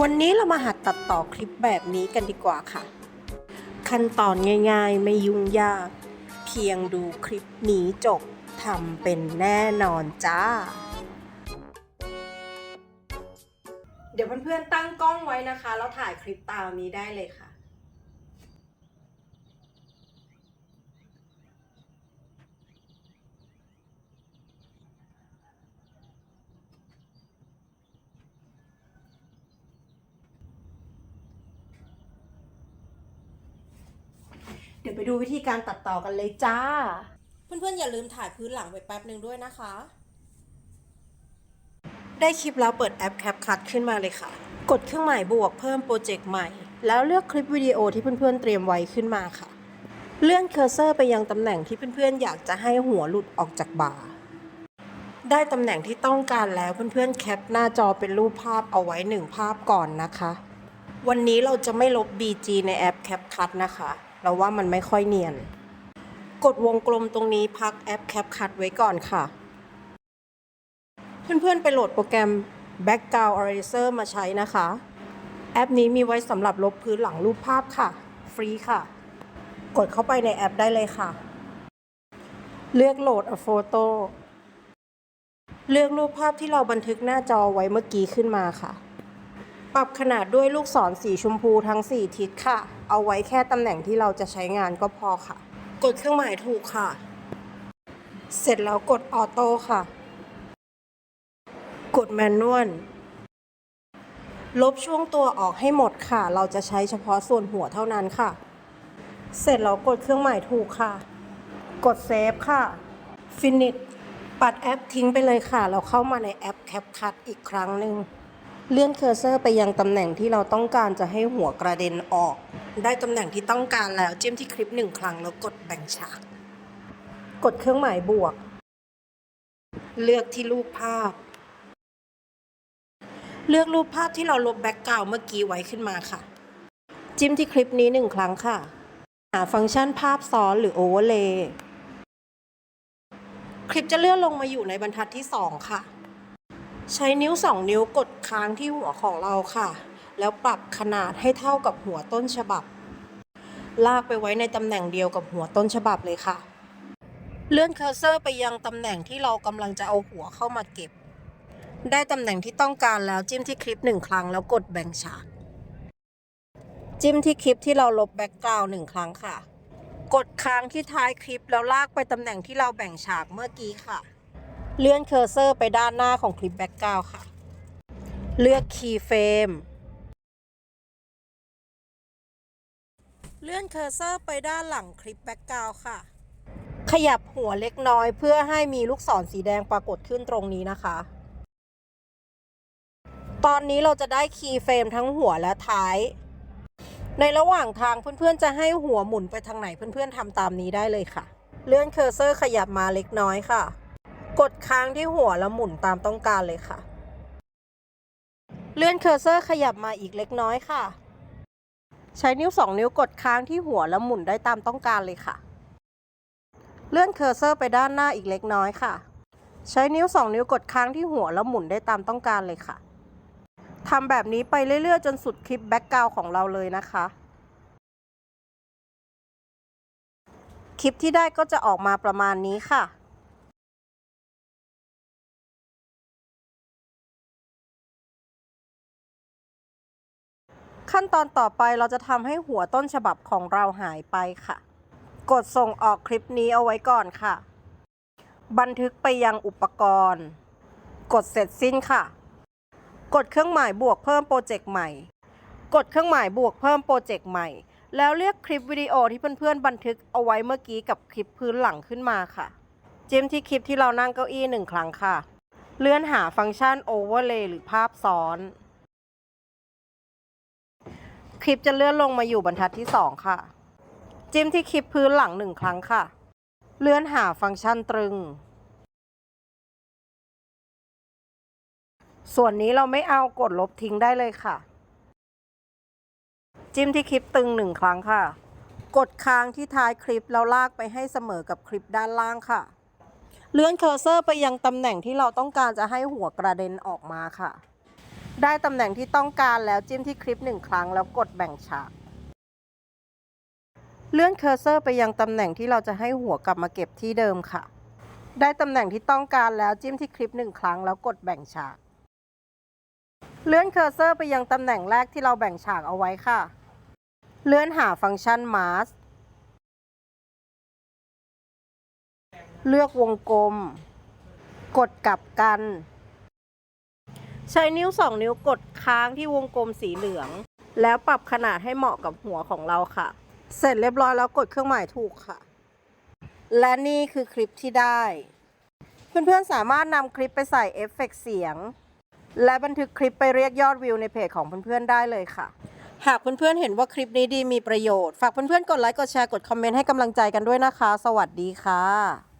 วันนี้เรามาหัดตัดต่อคลิปแบบนี้กันดีกว่าค่ะ ขั้นตอนง่ายๆ ไม่ยุ่งยาก เพียงดูคลิปนี้จบทำเป็นแน่นอนจ้า เดี๋ยวเพื่อนๆตั้งกล้องไว้นะคะ แล้วถ่ายคลิปตามนี้ได้เลยค่ะ เไปดูวิธีการตัดต่อกันเลยจ้า เพื่อนๆอย่าลืมถ่ายพื้นหลังไว้แป๊บหนึ่งด้วยนะคะ ได้คลิปแล้วเปิดแอป CapCut ขึ้นมาเลยค่ะ กดเครื่องหมายบวกเพิ่มโปรเจกต์ใหม่ แล้วเลือกคลิปวิดีโอที่เพื่อนๆเตรียมไว้ขึ้นมาค่ะ เลื่อนเคอร์เซอร์ไปยังตำแหน่งที่เพื่อนๆอยากจะให้หัวหลุดออกจากบาร์ได้ตำแหน่งที่ต้องการแล้วเพื่อนๆแคปหน้าจอเป็นรูปภาพเอาไว้หนึ่งภาพก่อนนะคะ วันนี้เราจะไม่ลบ BG ในแอป CapCut นะคะ เราว่ามันไม่ค่อยเนียน กดวงกลมตรงนี้พักแอป CapCut ไว้ก่อนค่ะ เพื่อนๆ ไปโหลดโปรแกรม Background Eraser มาใช้นะคะ แอปนี้มีไว้สำหรับลบพื้นหลังรูปภาพค่ะ ฟรีค่ะ กดเข้าไปในแอปได้เลยค่ะ เลือกโหลด a photo เลือกรูปภาพที่เราบันทึกหน้าจอไว้เมื่อกี้ขึ้นมาค่ะ ปรับขนาดด้วยลูกศรสีชมพูทั้ง 4 ทิศค่ะ เอาไว้แค่ตำแหน่งที่เราจะใช้งานก็พอค่ะ กดเครื่องหมายถูกค่ะ เสร็จแล้วกดออโต้ค่ะ กดแมนนวลลบช่วงตัวออกให้หมดค่ะ เราจะใช้เฉพาะส่วนหัวเท่านั้นค่ะ เสร็จแล้วกดเครื่องหมายถูกค่ะ กดเซฟค่ะ Finish ปัดแอปทิ้งไปเลยค่ะ เราเข้ามาในแอป CapCut อีกครั้งหนึ่ง เลื่อนเคอร์เซอร์ไปยังตำแหน่งที่เราต้องการจะให้หัวกระเด็นออก ได้ตำแหน่งที่ต้องการแล้วจิ้มที่คลิปหนึ่งครั้งแล้วกดแบ่งฉาก กดเครื่องหมายบวก เลือกที่รูปภาพ เลือกรูปภาพที่เราลบแบ็กกราวเมื่อกี้ไว้ขึ้นมาค่ะ จิ้มที่คลิปนี้หนึ่งครั้งค่ะ หาฟังก์ชันภาพซ้อนหรือโอเวอร์เลย์คลิปจะเลื่อนลงมาอยู่ในบรรทัดที่ 2 ค่ะ ใช้นิ้ว2นิ้วกดค้างที่หัวของเราค่ะ แล้วปรับขนาดให้เท่ากับหัวต้นฉบับ ลากไปไว้ในตำแหน่งเดียวกับหัวต้นฉบับเลยค่ะ เลื่อนเคอร์เซอร์ไปยังตำแหน่งที่เรากำลังจะเอาหัวเข้ามาเก็บ ได้ตำแหน่งที่ต้องการแล้วจิ้มที่คลิปหนึ่งครั้งแล้วกดแบ่งฉาก จิ้มที่คลิปที่เราลบแบ็กกราวด์หนึ่งครั้งค่ะ กดค้างที่ท้ายคลิปแล้วลากไปตำแหน่งที่เราแบ่งฉากเมื่อกี้ค่ะ เลื่อนเคอร์เซอร์ไปด้านหน้าของคลิปแบ็กกราวด์ค่ะ เลือกคีย์เฟรมเลื่อนเคอร์เซอร์ไปด้านหลังคลิปแบ็กกราวด์ค่ะ ขยับหัวเล็กน้อยเพื่อให้มีลูกศรสีแดงปรากฏขึ้นตรงนี้นะคะ ตอนนี้เราจะได้คีย์เฟรมทั้งหัวและท้าย ในระหว่างทางเพื่อนๆจะให้หัวหมุนไปทางไหนเพื่อนๆทำตามนี้ได้เลยค่ะ เลื่อนเคอร์เซอร์ขยับมาเล็กน้อยค่ะ กดค้างที่หัวแล้วหมุนตามต้องการเลยค่ะ เลื่อนเคอร์เซอร์ขยับมาอีกเล็กน้อยค่ะ ใช้นิ้ว 2 นิ้วกดค้างที่หัวแล้วหมุนได้ตามต้องการเลยค่ะ เลื่อนเคอร์เซอร์ไปด้านหน้าอีกเล็กน้อยค่ะ ใช้นิ้ว 2 นิ้วกดค้างที่หัวแล้วหมุนได้ตามต้องการเลยค่ะทำแบบนี้ไปเรื่อยๆ จนสุดคลิปแบ็กกราวของเราเลยนะคะ คลิปที่ได้ก็จะออกมาประมาณนี้ค่ะ ขั้นตอนต่อไปเราจะทำให้หัวต้นฉบับของเราหายไปค่ะ กดส่งออกคลิปนี้เอาไว้ก่อนค่ะ บันทึกไปยังอุปกรณ์ กดเสร็จสิ้นค่ะ กดเครื่องหมายบวกเพิ่มโปรเจกต์ใหม่ กดเครื่องหมายบวกเพิ่มโปรเจกต์ใหม่ แล้วเรียกคลิปวิดีโอที่เพื่อนๆบันทึกเอาไว้เมื่อกี้กับคลิปพื้นหลังขึ้นมาค่ะ จิ้มที่คลิปที่เรานั่งเก้าอี้หนึ่งครั้งค่ะ เลื่อนหาฟังก์ชัน Overlay หรือภาพซ้อน คลิปจะเลื่อนลงมาอยู่บรรทัดที่ 2 ค่ะ จิ้มที่คลิปพื้นหลังหนึ่งครั้งค่ะ เลื่อนหาฟังก์ชันตรึง ส่วนนี้เราไม่เอากดลบทิ้งได้เลยค่ะ จิ้มที่คลิปตึงหนึ่งครั้งค่ะ กดค้างที่ท้ายคลิปแล้วลากไปให้เสมอกับคลิปด้านล่างค่ะ เลื่อนเคอร์เซอร์ไปยังตำแหน่งที่เราต้องการจะให้หัวกระเด็นออกมาค่ะ ได้ตำแหน่งที่ต้องการแล้วจิ้มที่คลิปหนึ่งครั้งแล้วกดแบ่งฉาก เลื่อนเคอร์เซอร์ไปยังตำแหน่งที่เราจะให้หัวกลับมาเก็บที่เดิมค่ะ ได้ตำแหน่งที่ต้องการแล้วจิ้มที่คลิปหนึ่งครั้งแล้วกดแบ่งฉาก เลื่อนเคอร์เซอร์ไปยังตำแหน่งแรกที่เราแบ่งฉากเอาไว้ค่ะ เลื่อนหาฟังก์ชัน mask เลือกวงกลม กดกลับกัน ใช้นิ้ว 2 นิ้วกดค้างที่วงกลมสีเหลือง แล้วปรับขนาดให้เหมาะกับหัวของเราค่ะ เสร็จเรียบร้อยแล้วกดเครื่องหมายถูกค่ะ และนี่คือคลิปที่ได้ เพื่อนๆสามารถนำคลิปไปใส่เอฟเฟกต์เสียง และบันทึกคลิปไปเรียกยอดวิวในเพจของเพื่อนๆได้เลยค่ะ หากเพื่อนๆเห็นว่าคลิปนี้ดีมีประโยชน์ ฝากเพื่อนๆกดไลค์กดแชร์กดคอมเมนต์ให้กำลังใจกันด้วยนะคะ สวัสดีค่ะ